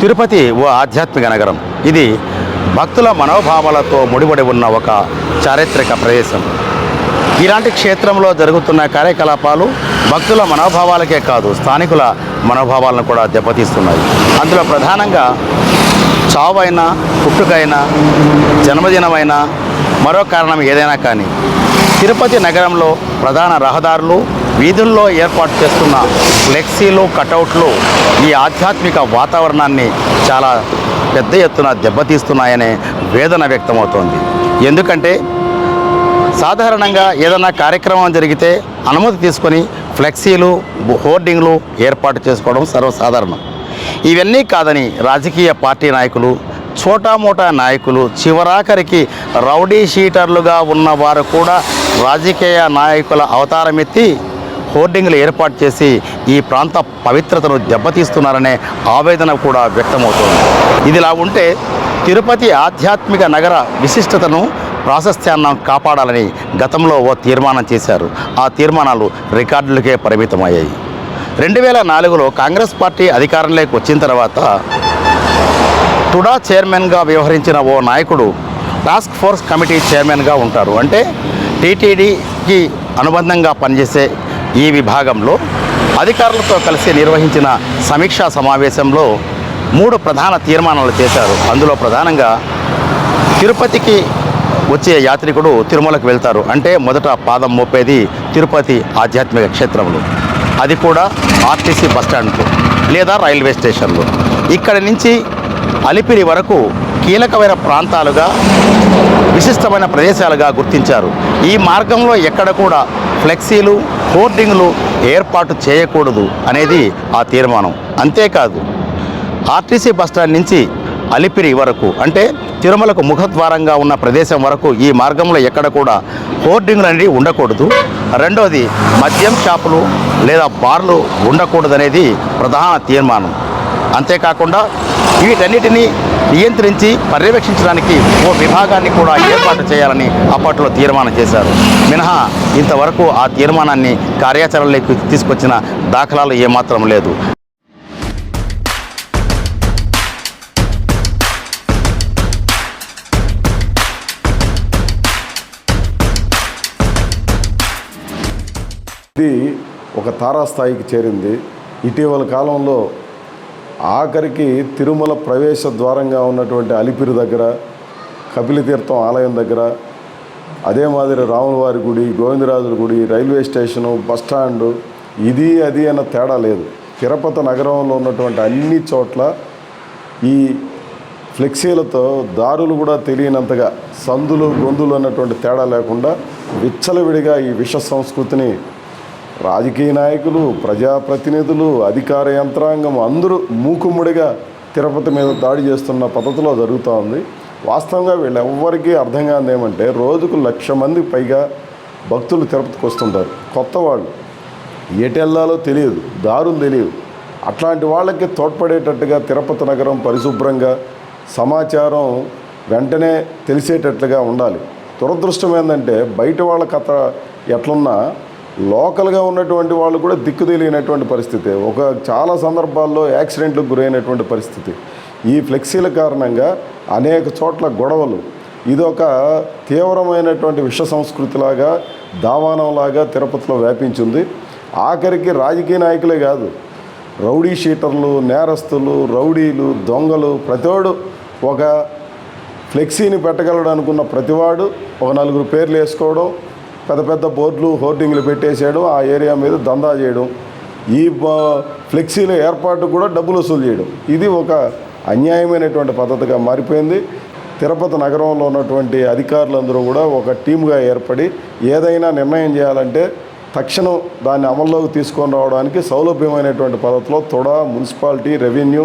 తిరుపతి ఓ ఆధ్యాత్మిక నగరం. ఇది భక్తుల మనోభావాలతో ముడిపడి ఉన్న ఒక చారిత్రక ప్రదేశం. ఇలాంటి క్షేత్రంలో జరుగుతున్న కార్యకలాపాలు భక్తుల మనోభావాలకే కాదు స్థానికుల మనోభావాలను కూడా దెబ్బతీస్తున్నాయి. అందులో ప్రధానంగా చావైనా పుట్టుకైనా జన్మదినమైనా మరో కారణం ఏదైనా కానీ తిరుపతి నగరంలో ప్రధాన రహదారులు వీధుల్లో ఏర్పాటు చేస్తున్న ఫ్లెక్సీలు కటౌట్లు ఈ ఆధ్యాత్మిక వాతావరణాన్ని చాలా పెద్ద ఎత్తున దెబ్బతీస్తున్నాయనే వేదన వ్యక్తమవుతోంది. ఎందుకంటే సాధారణంగా ఏదైనా కార్యక్రమం జరిగితే అనుమతి తీసుకొని ఫ్లెక్సీలు హోర్డింగ్లు ఏర్పాటు చేసుకోవడం సర్వసాధారణం. ఇవన్నీ కాదని రాజకీయ పార్టీ నాయకులు చోటామోటా నాయకులు చివరాఖరికి రౌడీ షీటర్లుగా ఉన్నవారు కూడా రాజకీయ నాయకుల అవతారమెత్తి హోర్డింగ్లు ఏర్పాటు చేసి ఈ ప్రాంత పవిత్రతను దెబ్బతీస్తున్నారనే ఆవేదన కూడా వ్యక్తమవుతోంది. ఇదిలా ఉంటే తిరుపతి ఆధ్యాత్మిక నగర విశిష్టతను ప్రాశస్త్యాన్ని కాపాడాలని గతంలో ఓ తీర్మానం చేశారు. ఆ తీర్మానాలు రికార్డులకే పరిమితమయ్యాయి. రెండు వేల నాలుగులో కాంగ్రెస్ పార్టీ అధికారంలోకి వచ్చిన తర్వాత టుడా చైర్మన్గా వ్యవహరించిన ఓ నాయకుడు టాస్క్ ఫోర్స్ కమిటీ చైర్మన్గా ఉంటారు. అంటే టీటీడీకి అనుబంధంగా పనిచేసే ఈ విభాగంలో అధికారులతో కలిసి నిర్వహించిన సమీక్షా సమావేశంలో మూడు ప్రధాన తీర్మానాలు చేశారు. అందులో ప్రధానంగా తిరుపతికి వచ్చే యాత్రికుడు తిరుమలకు వెళ్తారు. అంటే మొదట పాదం మోపేది తిరుపతి ఆధ్యాత్మిక క్షేత్రంలో. అది కూడా ఆర్టీసీ బస్టాండ్లో లేదా రైల్వే స్టేషన్లో. ఇక్కడి నుంచి అలిపిరి వరకు కీలకమైన ప్రాంతాలుగా విశిష్టమైన ప్రదేశాలుగా గుర్తించారు. ఈ మార్గంలో ఎక్కడ కూడా ఫ్లెక్సీలు హోర్డింగ్లు ఏర్పాటు చేయకూడదు అనేది ఆ తీర్మానం. అంతేకాదు ఆర్టీసీ బస్టాండ్ నుంచి అలిపిరి వరకు అంటే తిరుమలకు ముఖద్వారంగా ఉన్న ప్రదేశం వరకు ఈ మార్గంలో ఎక్కడ కూడా హోర్డింగ్లు అనేవి ఉండకూడదు. రెండోది మద్యం షాపులు లేదా బార్లు ఉండకూడదనేది ప్రధాన తీర్మానం. అంతేకాకుండా వీటన్నిటినీ నియంత్రించి పర్యవేక్షించడానికి ఓ విభాగాన్ని కూడా ఏర్పాటు చేయాలని అప్పట్లో తీర్మానం చేశారు. మినహా ఇంతవరకు ఆ తీర్మానాన్ని కార్యాచరణలోకి తీసుకొచ్చిన దాఖలాలు ఏమాత్రం లేదు. ఇది ఒక తారాస్థాయికి చేరింది. ఇటీవల కాలంలో ఆఖరికి తిరుమల ప్రవేశ ద్వారంగా ఉన్నటువంటి అలిపిరి దగ్గర కపిలతీర్థం ఆలయం దగ్గర అదే మాదిరి రాములవారి గుడి గోవిందరాజుల గుడి రైల్వే స్టేషను బస్టాండు ఇది అది అన్న తేడా లేదు. తిరుపతి నగరంలో ఉన్నటువంటి అన్ని చోట్ల ఈ ఫ్లెక్సీలతో దారులు కూడా తెలియనంతగా సందులు గొంతులు అన్నటువంటి తేడా లేకుండా విచ్చలవిడిగా ఈ విష సంస్కృతిని రాజకీయ నాయకులు ప్రజాప్రతినిధులు అధికార యంత్రాంగం అందరూ మూకుమ్మడిగా తిరుపతి మీద దాడి చేస్తున్న పద్ధతిలో జరుగుతూ ఉంది. వాస్తవంగా వీళ్ళెవ్వరికీ అర్థం కాదు ఏమంటే రోజుకు లక్ష మంది పైగా భక్తులు తిరుపతికి వస్తుంటారు. కొత్త వాళ్ళు. ఎటు తెలియదు దారులు తెలియదు అట్లాంటి వాళ్ళకి తోడ్పడేటట్టుగా తిరుపతి నగరం పరిశుభ్రంగా సమాచారం వెంటనే తెలిసేటట్లుగా ఉండాలి. దురదృష్టం ఏంటంటే బయట వాళ్ళ కథ ఎట్లున్నా లోకల్గా ఉన్నటువంటి వాళ్ళు కూడా దిక్కు తెలియనటువంటి పరిస్థితి ఒక చాలా సందర్భాల్లో యాక్సిడెంట్లకు గురైనటువంటి పరిస్థితి. ఈ ఫ్లెక్సీల కారణంగా అనేక చోట్ల గొడవలు. ఇదొక తీవ్రమైనటువంటి విష సంస్కృతిలాగా దావానంలాగా తిరుపతిలో వ్యాపించింది. ఆఖరికి రాజకీయ నాయకులే కాదు రౌడీ షీటర్లు నేరస్తులు రౌడీలు దొంగలు ప్రతివాడు ఒక ఫ్లెక్సీని పెట్టగలడు అనుకున్న ప్రతివాడు ఒక నలుగురు పేర్లు వేసుకోవడం పెద్ద పెద్ద బోర్డులు హోర్డింగ్లు పెట్టేసేయడం ఆ ఏరియా మీద దందా చేయడం. ఈ ఫ్లెక్సీల ఏర్పాటు కూడా డబ్బులు వసూలు చేయడం. ఇది ఒక అన్యాయమైనటువంటి పద్ధతిగా మారిపోయింది. తిరుపతి నగరంలో ఉన్నటువంటి అధికారులందరూ కూడా ఒక టీముగా ఏర్పడి ఏదైనా నిర్ణయం చేయాలంటే తక్షణం దాన్ని అమల్లోకి తీసుకొని రావడానికి సౌలభ్యమైనటువంటి పద్ధతిలో తొడ మున్సిపాలిటీ రెవెన్యూ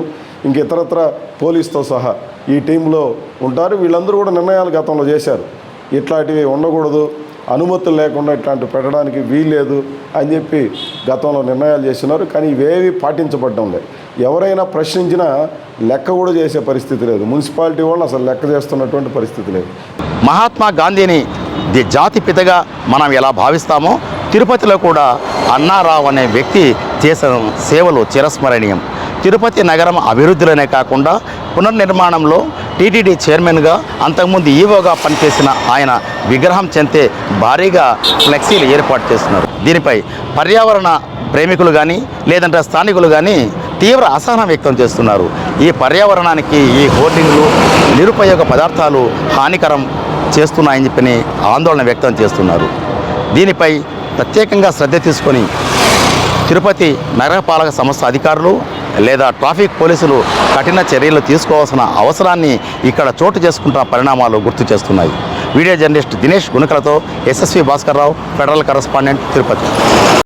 ఇంక ఇతరత్ర పోలీస్తో సహా ఈ టీంలో ఉంటారు. వీళ్ళందరూ కూడా నిర్ణయాలు గతంలో చేశారు. ఇట్లాంటివి ఉండకూడదు. అనుమతులు లేకుండా ఇట్లాంటి పెట్టడానికి వీల్లేదు అని చెప్పి గతంలో నిర్ణయాలు చేస్తున్నారు. కానీ ఇవేవి పాటించబడడం లేదు. ఎవరైనా ప్రశ్నించినా లెక్క కూడా చేసే పరిస్థితి లేదు. మున్సిపాలిటీ వాళ్ళు అసలు లెక్క చేస్తున్నటువంటి పరిస్థితి లేదు. మహాత్మా గాంధీని ది జాతి పితగా మనం ఎలా భావిస్తామో తిరుపతిలో కూడా అన్నారావు అనే వ్యక్తి చేసిన సేవలు చిరస్మరణీయం. తిరుపతి నగరం అభివృద్ధిలోనే కాకుండా పునర్నిర్మాణంలో టీటీడీ చైర్మన్గా అంతకుముందు ఈవోగా పనిచేసిన ఆయన విగ్రహం చెంతే భారీగా ఫ్లెక్సీలు ఏర్పాటు చేస్తున్నారు. దీనిపై పర్యావరణ ప్రేమికులు కానీ లేదంటే స్థానికులు కానీ తీవ్ర అసహనం వ్యక్తం చేస్తున్నారు. ఈ పర్యావరణానికి ఈ హోర్డింగ్లు నిరుపయోగ పదార్థాలు హానికరం చేస్తున్నాయని చెప్పని ఆందోళన వ్యక్తం చేస్తున్నారు. దీనిపై ప్రత్యేకంగా శ్రద్ధ తీసుకొని తిరుపతి నగరపాలక సంస్థ అధికారులు లేదా ట్రాఫిక్ పోలీసులు కఠిన చర్యలు తీసుకోవాల్సిన అవసరాన్ని ఇక్కడ చోటు చేసుకుంటున్న పరిణామాలు గుర్తు చేస్తున్నాయి. Video journalist Dinesh గుణకలతో SSV Bhaskar Rao federal correspondent Tirupati.